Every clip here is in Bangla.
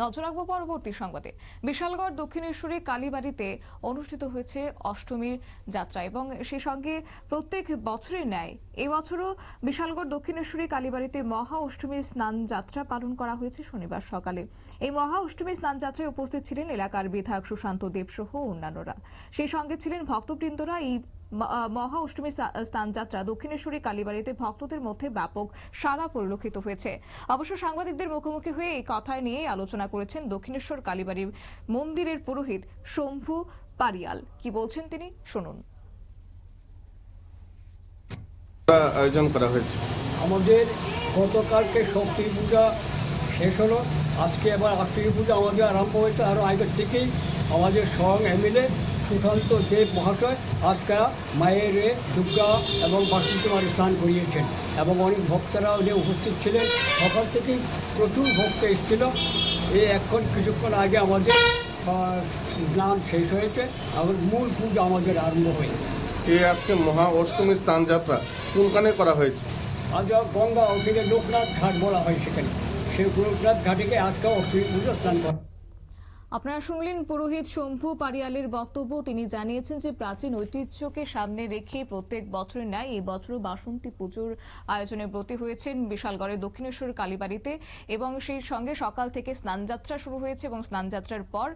নজর রাখব পরবর্তী সংবাদে। বিশালগড়, দক্ষিণেশ্বরী, কালীবাড়িতে অনুষ্ঠিত হয়েছে অষ্টমীর যাত্রা এবং সে সঙ্গে প্রত্যেক বছরের ন্যায় এবছরও বিশালগড়, দক্ষিণেশ্বরী, কালীবাড়িতে মহা অষ্টমীর স্নান যাত্রা পালন করা হয়েছে শনিবার সকালে। এই মহা অষ্টমীর স্নান যাত্রায় উপস্থিত ছিলেন এলাকার বিধায়ক সুশান্ত দেব সহ অন্যান্যরা। সেই সঙ্গে ছিলেন ভক্তবৃন্দরা। এই মহা অষ্টমী স্নান যাত্রা দক্ষিণেশ্বরী কালীবাড়িতে ভক্তদের মধ্যে ব্যাপক সাড়া পরিলক্ষিত হয়েছে। অবশ্য সাংবাদিকদের মুখোমুখি হয়ে এই কথায় নিয়ে আলোচনা করেছেন দক্ষিণেশ্বর কালীবাড়ি মন্দিরের পুরোহিত শম্ভু পারিয়াল। কি বলছেন তিনি? শুনুন। আয়োজন করা হয়েছে। আমাদের গতকালকে শক্তি পূজা শেষ হলো। আজকে এবার আত্মীয় পুজো আমাদের আরম্ভ হয়েছে আরও আগের থেকেই। আমাদের স্বয়ং এমএলএ সুশান্ত দেব মহাশয় আজকে মায়ের দুর্গা এবং বাসন্তী মার স্নান করিয়েছেন এবং অনেক ভক্তরা যে উপস্থিত ছিলেন সকাল থেকেই প্রচুর ভক্ত এসেছিল। এই এখন কিছুক্ষণ আগে আমাদের স্নান শেষ হয়েছে। এবং মূল পূজা আমাদের আরম্ভ হয়েছে। এই আজকে মহা অষ্টমী স্নান যাত্রা কোনখানে করা হয়েছে? আজ গঙ্গা ওখানে লোকনাথ ঘাট বলা হয় সেখানে। সেই আজকে পুজো করা। আপনারা শুনলেন পুরোহিত শম্ভু পারিয়ালের বক্তব্য। তিনি জানিয়েছেন যে প্রাচীন ঐতিহ্যকে সামনে রেখে প্রত্যেক বছরের ন্যায় এই বছরও বাসন্তী পুজোর আয়োজনে ব্রতী হয়েছেন বিশালগড়ের দক্ষিণেশ্বর কালীবাড়িতে এবং সেই সঙ্গে সকাল থেকে স্নানযাত্রা শুরু হয়েছে এবং স্নানযাত্রার পর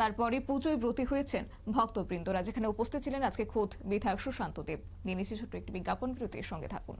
তারপরে পুজোয় ব্রতী হয়েছেন ভক্তবৃন্দরা। যেখানে উপস্থিত ছিলেন আজকে খোদ বিধায়ক সুশান্ত দেব। নিয়ে নিচ্ছি ছোট্ট একটি বিজ্ঞাপন, বিরতির সঙ্গে থাকুন।